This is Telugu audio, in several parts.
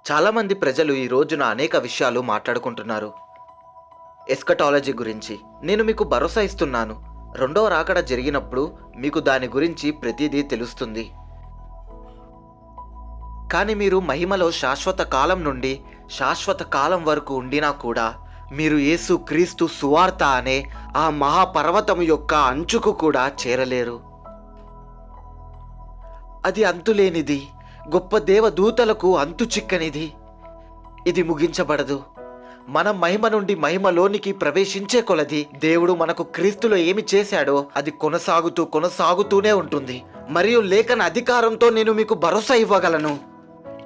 చాలామంది ప్రజలు ఈ రోజున అనేక విషయాలు మాట్లాడుకుంటున్నారు. ఎస్కటాలజీ గురించి. నేను మీకు భరోసా ఇస్తున్నాను. రెండవ రాకడ జరిగినప్పుడు మీకు దాని గురించి ప్రతిదీ తెలుస్తుంది. కానీ మీరు మహిమలో శాశ్వత కాలం నుండి శాశ్వత కాలం వరకు ఉండినా కూడా మీరు యేసు క్రీస్తు సువార్త అనే ఆ మహాపర్వతం యొక్క అంచుకు కూడా చేరలేరు. అది అంతులేనిది. గొప్ప దేవదూతలకు అంతు చిక్కనిది. ఇది ముగించబడదు. మనం మహిమ నుండి మహిమలోనికి ప్రవేశించే కొలది దేవుడు మనకు క్రీస్తులో ఏమి చేశాడో అది కొనసాగుతూ కొనసాగుతూనే ఉంటుంది. మరియు లేఖన అధికారంతో నేను మీకు భరోసా ఇవ్వగలను.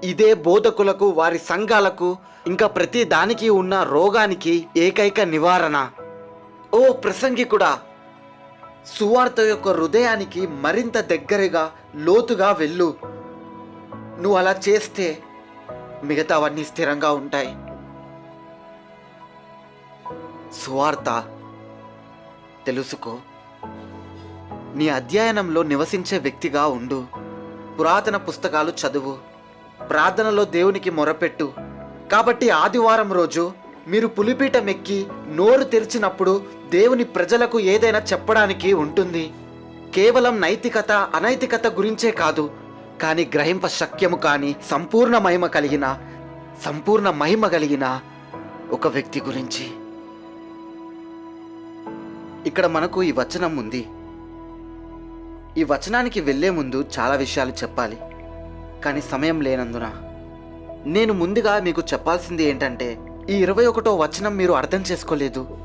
ఇదే బోధకులకు వారి సంఘాలకు ఇంకా ప్రతి దానికి ఉన్న రోగానికి ఏకైక నివారణ. ఓ ప్రసంగికుడా! సువార్త యొక్క హృదయానికి మరింత దగ్గరగా లోతుగా వెళ్ళు. నువ్వు అలా చేస్తే మిగతావన్నీ స్థిరంగా ఉంటాయి. సువార్త తెలుసుకో. నీ అధ్యయనంలో నివసించే వ్యక్తిగా ఉండు. పురాతన పుస్తకాలు చదువు. ప్రార్థనలో దేవునికి మొరపెట్టు. కాబట్టి ఆదివారం రోజు మీరు పులిపీఠం ఎక్కి నోరు తెరిచినప్పుడు దేవుని ప్రజలకు ఏదైనా చెప్పడానికి ఉంటుంది. కేవలం నైతికత అనైతికత గురించే కాదు. కానీ గ్రహింప శక్యము కాని సంపూర్ణ మహిమ కలిగిన సంపూర్ణ మహిమ కలిగిన ఒక వ్యక్తి గురించి. ఇక్కడ మనకు ఈ వచనం ఉంది. ఈ వచనానికి వెళ్ళే ముందు చాలా విషయాలు చెప్పాలి. కానీ సమయం లేనందున. నేను ముందుగా మీకు చెప్పాల్సింది ఏంటంటే ఈ ఇరవై ఒకటో వచనం మీరు అర్థం చేసుకోలేదు.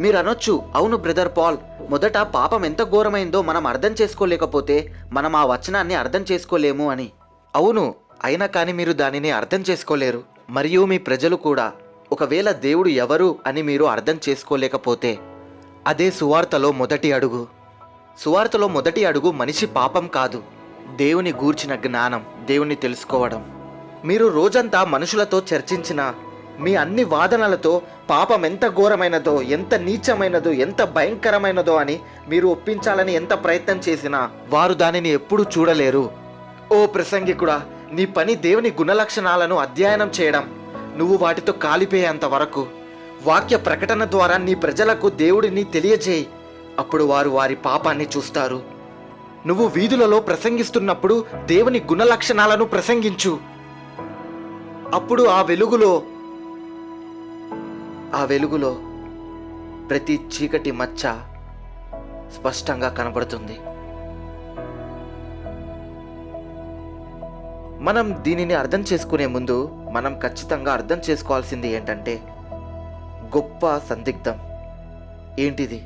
మీరు అనొచ్చు అవును బ్రదర్ పాల్ మొదట పాపం ఎంత ఘోరమైందో మనం అర్థం చేసుకోలేకపోతే మనం ఆ వచనాన్ని అర్థం చేసుకోలేము అని. అవును అయినా కానీ మీరు దానిని అర్థం చేసుకోలేరు. మరియు మీ ప్రజలు కూడా. ఒకవేళ దేవుడు ఎవరు అని మీరు అర్థం చేసుకోలేకపోతే. అదే సువార్తలో మొదటి అడుగు. సువార్తలో మొదటి అడుగు మనిషి పాపం కాదు. దేవుని గూర్చిన జ్ఞానం దేవుని తెలుసుకోవడం. మీరు రోజంతా మనుషులతో చర్చించిన మీ అన్ని వాదనలతో పాపం ఎంత ఘోరమైనదో ఎంత నీచమైనదో ఎంత భయంకరమైనదో అని మీరు ఒప్పించాలని ఎంత ప్రయత్నం చేసినా వారు దానిని ఎప్పుడూ చూడలేరు. ఓ ప్రసంగికుడా నీ పని దేవుని గుణలక్షణాలను అధ్యయనం చేయడం నువ్వు వాటితో కాలిపోయేంత వరకు. వాక్య ప్రకటన ద్వారా నీ ప్రజలకు దేవుడిని తెలియజేయి. అప్పుడు వారు వారి పాపాన్ని చూస్తారు. నువ్వు వీధులలో ప్రసంగిస్తున్నప్పుడు దేవుని గుణలక్షణాలను ప్రసంగించు. అప్పుడు ఆ వెలుగులో ఆ వెలుగులో ప్రతి చీకటి మచ్చ స్పష్టంగా కనబడుతుంది. మనం దీనిని అర్థం చేసుకునే ముందు మనం ఖచ్చితంగా అర్థం చేసుకోవాల్సింది ఏంటంటే గొప్ప సందిగ్ధం. ఏంటిది?